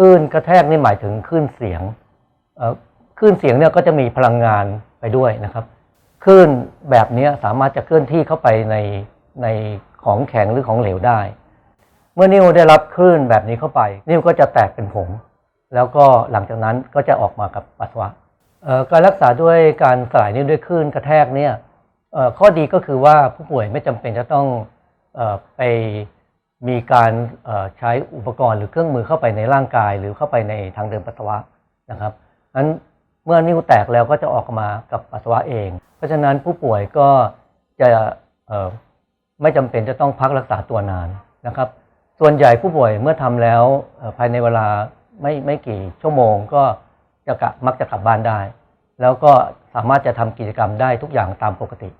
ลื่นกระแทกนี่หมายถึงคลื่นเสียงเอ่อคลื่นเสียงเนี่ยก็จะมีพลังงานไปด้วยนะครับคลื่นแบบนี้สามารถจะเคลื่อนที่เข้าไปในในของแข็งหรือของเหลวได้ เมื่อนิ้วได้รับคลื่นแบบนี้เข้าไป นิ้วก็จะแตกเป็นผง แล้วก็หลังจากนั้นก็จะออกมากับปัสสาวะการรักษาด้วยการสลายนิ้วด้วยคลื่นกระแทกเนี่ยข้อดีก็คือว่าผู้ป่วยไม่จำเป็นจะต้องออไป มีการใช้อุปกรณ์หรือเครื่องมือเข้าไปในร่างกาย หรือเข้าไปในทางเดินปัสสาวะนะครับนั้นเมื่อนิ้วแตกแล้วก็จะออกมากับปัสสาวะเอง เพราะฉะนั้นผู้ป่วยก็จะไม่จำเป็นจะต้องพักรักษาตัวนานนะครับ ส่วนใหญ่ผู้ป่วยเมื่อทำแล้วภายในเวลาไม่ไม่กี่ชั่วโมงก็จะกลับมักจะกลับบ้านได้ แล้วก็สามารถจะทำกิจกรรมได้ทุกอย่างตามปกติ